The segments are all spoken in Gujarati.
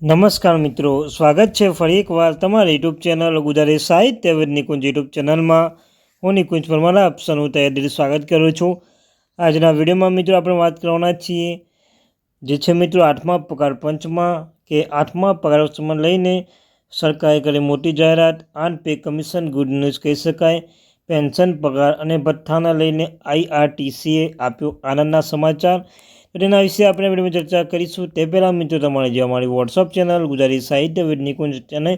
નમસ્કાર મિત્રો, સ્વાગત છે ફરી એકવાર તમારી યુટ્યુબ ચેનલ ગુજરાતી સાહિત્ય વિદ નિકુંજ યુટ્યુબ ચેનલમાં. હું નિકુંજ પરમાર, આપ સૌનું તૈયારી સ્વાગત કરું છું. આજના વિડીયોમાં મિત્રો આપણે વાત કરવાના છીએ, જે છે મિત્રો આઠમા પગાર પંચમાં, કે આઠમા પગાર પંચમાં લઈને સરકારે કરી મોટી જાહેરાત, આઠ પે કમિશન ગુડ ન્યૂઝ કહી શકાય, પેન્શન પગાર અને ભથ્થાના લઈને આઈઆરટીસીએ આપ્યો આનંદના સમાચાર. તેના વિશે આપણે વિડીયોમાં ચર્ચા કરીશું તે પહેલાં મિત્રો તમારે જે અમારી વોટ્સઅપ ચેનલ ગુજરાતી સાહિત્ય વિદ નિકુંજ અને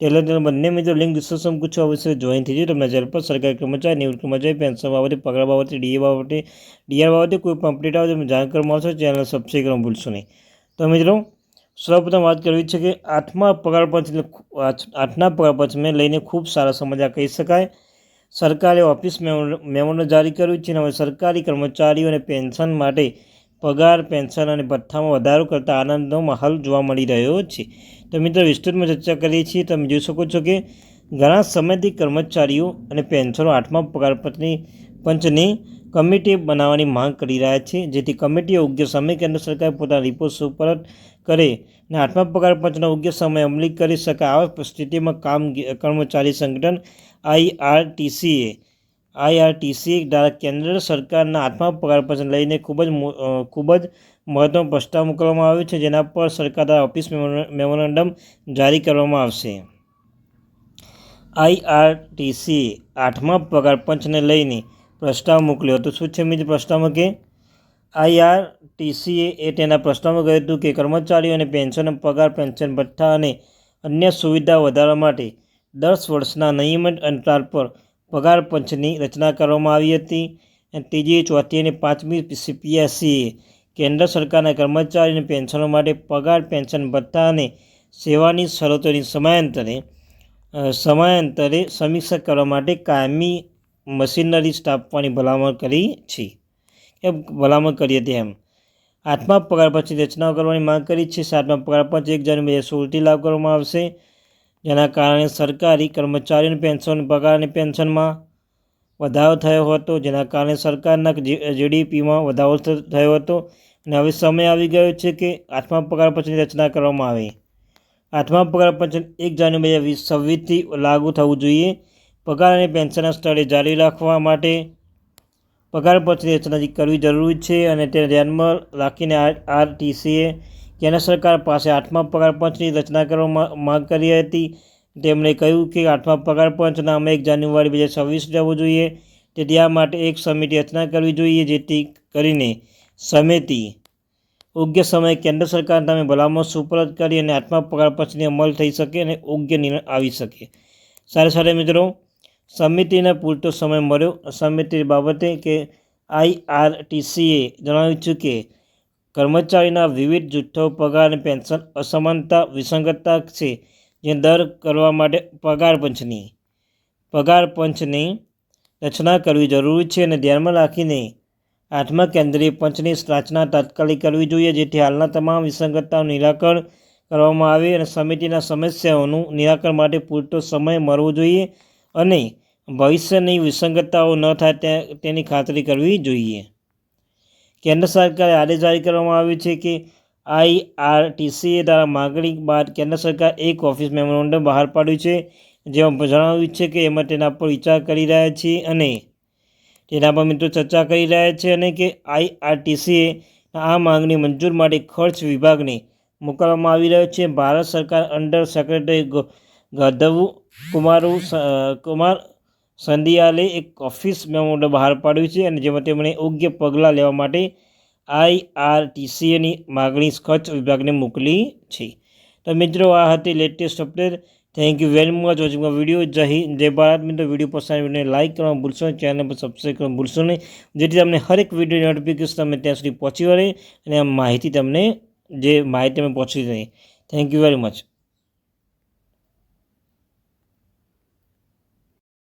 ટેલિગ્રામ બંને મિત્રો લિંક ડિસ્ક્રિપ્શન પૂછો અવશ્ય જોઈન થઈ જાય તમને ચેનલ પર સરકારી કર્મચારી નિવૃત્ત કર્મચારી પેન્શન બાબતે પગાર બાબતે ડીએ બાબતે ડીઆર બાબતે કોઈ પણ અપડેટ આવે તો જાણ કરવામાં આવશે ચેનલ સબસ્ક્રાઈબ કરવા ભૂલશો નહીં તો મિત્રો સૌપ્રથમ વાત કરવી છે કે આઠમા પગાર પંચ આઠમા પગાર પંચને લઈને ખૂબ સારા સમાચાર કહી શકાય સરકારે ઓફિસ મેમોનો જારી કર્યું છે અને હવે સરકારી કર્મચારીઓને પેન્શન માટે પગાર, પેન્શન અને ભથ્થામાં વધારો કરતા આનંદનો માહોલ જોવા મળી રહ્યો છે. તો મિત્રો, વિસ્તૃતમાં ચર્ચા કરીએ છીએ. તમે જોઈ શકો છો કે ઘણા સમયથી કર્મચારીઓ અને પેન્શનો આઠમા પગારપત્રની પંચની કમિટી બનાવવાની માંગ કરી રહ્યા છે. જેથી કમિટીઓ યોગ્ય સમય કેન્દ્ર સરકાર પોતાના રિપોર્ટ સુપરત કરે અને આઠમા પગાર પંચનો યોગ્ય સમય અમલી કરી શકે, આવા સ્થિતિમાં કામ કર્મચારી સંગઠન આઈઆરટીસીએ આઈઆરટીસી કેન્દ્ર સરકારના આઠમા પગાર પંચ લઈને ખૂબ જ ખૂબ જ મહત્વનો પ્રસ્તાવ મોકલવામાં આવ્યો છે. જેના પર સરકાર દ્વારા ઓફિસ મેમોરેન્ડમ જારી કરવામાં આવશે. આઈઆરટીસી આઠમા પગાર પંચને લઈને પ્રસ્તાવ મોકલ્યો હતો. શું છે મિત્ર પ્રસ્તાવમાં કે? આઈઆરટીસીએ એ તેના પ્રસ્તાવમાં કહ્યું હતું કે કર્મચારીઓને પેન્શન, પગાર, પેન્શન ભથ્થા અને અન્ય સુવિધા વધારવા માટે દસ વર્ષના નિયમિત અંતરાલ પર પગાર પંચની રચના કરવામાં આવી હતી. અને ત્રીજી ચોથી અને પાંચમી સીપીએસસીએ કેન્દ્ર સરકારના કર્મચારીઓને પેન્શનો માટે પગાર, પેન્શન ભથ્થા અને સેવાની શરતોની સમયાંતરે સમયાંતરે સમીક્ષા કરવા માટે કાયમી મશીનરી સ્થાપવાની ભલામણ કરી છે. એ ભલામણ કરી હતી એમ? આઠમા પગાર પછી રચનાઓ કરવાની માંગ કરી છે. સાતમા પગાર પંચ એક જાન્યુઆરી બે હજાર સોળથી લાગુ કરવામાં આવશે. જેના કારણે સરકારી કર્મચારીઓની પેન્શન, પગારની પેન્શનમાં વધારો થયો હતો, જેના કારણે સરકારના જીડીપીમાં વધારો થયો હતો. અને હવે સમય આવી ગયો છે કે આઠમા પગાર પંચની રચના કરવામાં આવે. આઠમા પગાર પંચ એક જાન્યુઆરી બે હજાર છવ્વીસથી લાગુ થવું જોઈએ. પગાર અને પેન્શનના સ્થળે જારી રાખવા માટે પગાર પંચની રચના કરવી જરૂરી છે અને તેને ધ્યાનમાં રાખીને આરટીસીએ કેન્દ્ર સરકાર પાસે આઠમા પગાર પંચની રચના કરવા માંગ કરી હતી. તેમણે કહ્યું કે આઠમા પગાર પંચ એક જાન્યુઆરી બે હજાર છવ્વીસ જવું જોઈએ. તેથી આ માટે એક સમિતિ રચના કરવી જોઈએ જેથી કરીને સમિતિ યોગ્ય સમયે કેન્દ્ર સરકાર સામે ભલામણ સુપરત કરી અને આઠમા પગાર પંચની અમલ થઈ શકે અને યોગ્ય નિર્ણય આવી શકે. સાથે સાથે મિત્રો, સમિતિને પૂરતો સમય મળ્યો. સમિતિ બાબતે કે આઈઆરટીસીએ જણાવ્યું છે કે કર્મચારીના વિવિધ જૂથો, પગાર અને પેન્શન અસમાનતા, વિસંગતતા છે, જે દર કરવા માટે પગાર પંચની પગાર પંચની રચના કરવી જરૂરી છે અને ધ્યાનમાં રાખીને આઠમા કેન્દ્રીય પંચની રચના તાત્કાલિક કરવી જોઈએ, જેથી હાલના તમામ વિસંગતતાનું નિરાકરણ કરવામાં આવે અને સમિતિના સમસ્યાઓનું નિરાકરણ માટે પૂરતો સમય મળવો જોઈએ અને ભવિષ્યની વિસંગતતાઓ ન થાય તેની ખાતરી કરવી જોઈએ. કેન્દ્ર સરકારે આદેશ જારી કરવામાં આવ્યો છે કે આઈઆરટીસીએ દ્વારા માગણી બાદ કેન્દ્ર સરકાર એક ઓફિસ મેમોરેન્ડમ બહાર પાડ્યું છે, જેમાં જણાવ્યું છે કે એમાં તેના પર વિચાર કરી રહ્યા છીએ અને તેના પર મિત્રો ચર્ચા કરી રહ્યા છે અને કે આઈઆરટીસીએ આ માંગણી મંજૂર માટે ખર્ચ વિભાગને મોકલવામાં આવી રહ્યો છે. ભારત સરકાર અંડર સેક્રેટરી ગધવ કુમારુ કુમાર સંધિયાલે એક ઓફિસ મેમોરેન્ડમ બહાર પાડ્યું છે અને જેમાં તેમણે યોગ્ય પગલાં લેવા માટે આઈઆરટીસીએની માગણી કચ્છ વિભાગને મોકલી છે. તો મિત્રો, આ હતી latest update. Thank you very much watching video Jai Hind, Jai Bharat. મિત્રો વીડિયો પસંદ વિડીયોને લાઇક કરવાનું ભૂલશો નહીં ચેનલ પર સબસ્ક્રાઈબ કરવાનું ભૂલશો નહીં, જેથી તમને હરેક વીડિયો નોટિફિકેશન તમે ત્યાં સુધી પહોંચી વળે અને આ માહિતી તમને, જે માહિતી તમને પહોંચી રહે. Thank you very much